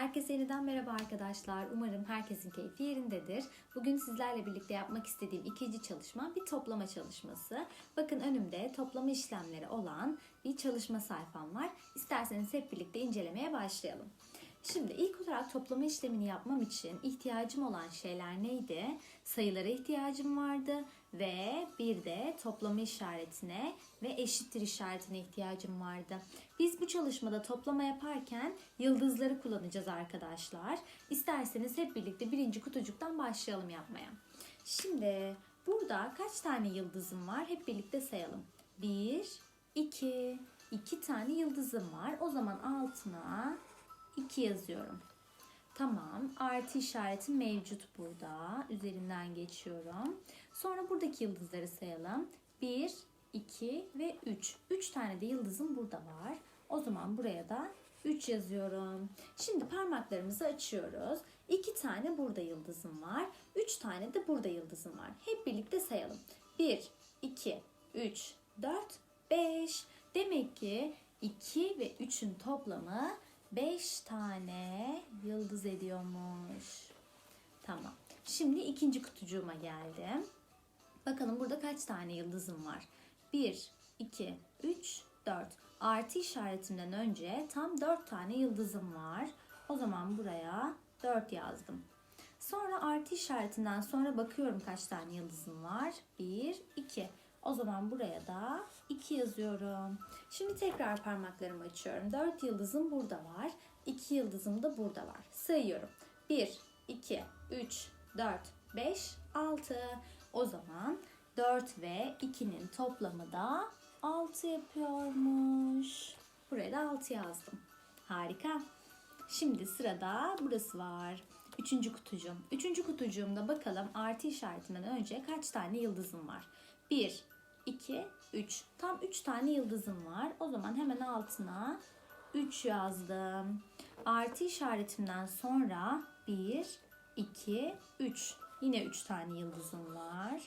Herkese yeniden merhaba arkadaşlar. Umarım herkesin keyfi yerindedir. Bugün sizlerle birlikte yapmak istediğim ikinci çalışma bir toplama çalışması. Bakın önümde toplama işlemleri olan bir çalışma sayfam var. İsterseniz hep birlikte incelemeye başlayalım. Şimdi ilk olarak toplama işlemini yapmam için ihtiyacım olan şeyler neydi? Sayılara ihtiyacım vardı ve bir de toplama işaretine ve eşittir işaretine ihtiyacım vardı. Biz bu çalışmada toplama yaparken yıldızları kullanacağız arkadaşlar. İsterseniz hep birlikte birinci kutucuktan başlayalım yapmaya. Şimdi burada kaç tane yıldızım var? Hep birlikte sayalım. 1, 2, 2 tane yıldızım var. O zaman altına 2 yazıyorum. Tamam. Artı işareti mevcut burada. Üzerinden geçiyorum. Sonra buradaki yıldızları sayalım. 1, 2 ve 3. 3 tane de yıldızım burada var. O zaman buraya da 3 yazıyorum. Şimdi parmaklarımızı açıyoruz. 2 tane burada yıldızım var. 3 tane de burada yıldızım var. Hep birlikte sayalım. 1, 2, 3, 4, 5. Demek ki 2 ve 3'ün toplamı 5 tane yıldız ediyormuş. Tamam. Şimdi ikinci kutucuğuma geldim. Bakalım burada kaç tane yıldızım var? 1, 2, 3, 4. Artı işaretinden önce tam 4 tane yıldızım var. O zaman buraya 4 yazdım. Sonra artı işaretinden sonra bakıyorum kaç tane yıldızım var. 1, 2. O zaman buraya da 2 yazıyorum. Şimdi tekrar parmaklarımı açıyorum. 4 yıldızım burada var. 2 yıldızım da burada var. Sayıyorum. 1, 2, 3, 4, 5, 6. O zaman 4 ve 2'nin toplamı da 6 yapıyormuş. Buraya da 6 yazdım. Harika. Şimdi sırada burası var. Üçüncü kutucuğum. Üçüncü kutucuğumda bakalım artı işaretinden önce kaç tane yıldızım var? 1, 2, 3. Tam 3 tane yıldızım var. O zaman hemen altına 3 yazdım. Artı işaretimden sonra 1, 2, 3. Yine 3 tane yıldızım var.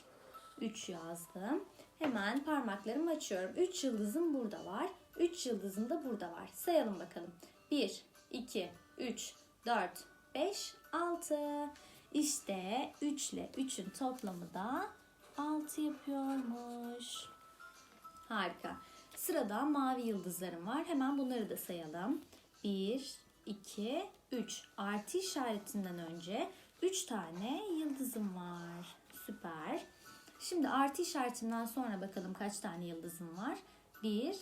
3 yazdım. Hemen parmaklarımı açıyorum. 3 yıldızım burada var. 3 yıldızım da burada var. Sayalım bakalım. 1, 2, 3, 4, 5, 6. İşte 3 ile 3'ün toplamı da 6 yapıyormuş. Harika. Sırada mavi yıldızlarım var. Hemen bunları da sayalım. 1, 2, 3. Artı işaretinden önce 3 tane yıldızım var. Süper. Şimdi artı işaretinden sonra bakalım kaç tane yıldızım var. 1,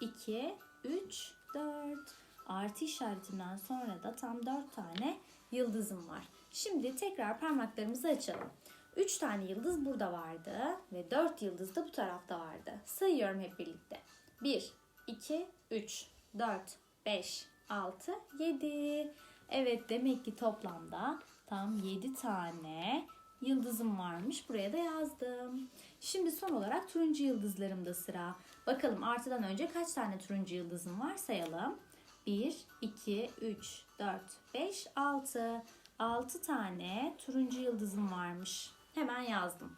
2, 3, 4. Artı işaretinden sonra da tam 4 tane yıldızım var. Şimdi tekrar parmaklarımızı açalım. 3 tane yıldız burada vardı ve 4 yıldız da bu tarafta vardı. Sayıyorum hep birlikte. 1, 2, 3, 4, 5, 6, 7. Evet demek ki toplamda tam 7 tane yıldızım varmış. Buraya da yazdım. Şimdi son olarak turuncu yıldızlarımda sıra. Bakalım artıdan önce kaç tane turuncu yıldızım var sayalım. 1, 2, 3, 4, 5, 6. 6 tane turuncu yıldızım varmış. Hemen yazdım.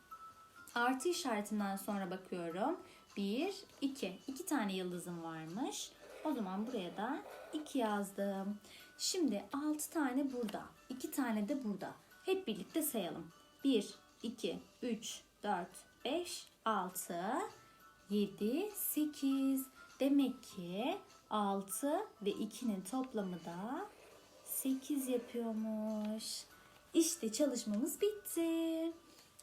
Artı işaretinden sonra bakıyorum. 1, 2. 2 tane yıldızım varmış. O zaman buraya da 2 yazdım. Şimdi 6 tane burada. 2 tane de burada. Hep birlikte sayalım. 1, 2, 3, 4, 5, 6, 7, 8. Demek ki 6 ve 2'nin toplamı da 8 yapıyormuş. İşte çalışmamız bitti.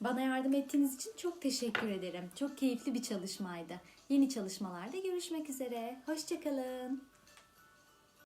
Bana yardım ettiğiniz için çok teşekkür ederim. Çok keyifli bir çalışmaydı. Yeni çalışmalarda görüşmek üzere. Hoşçakalın.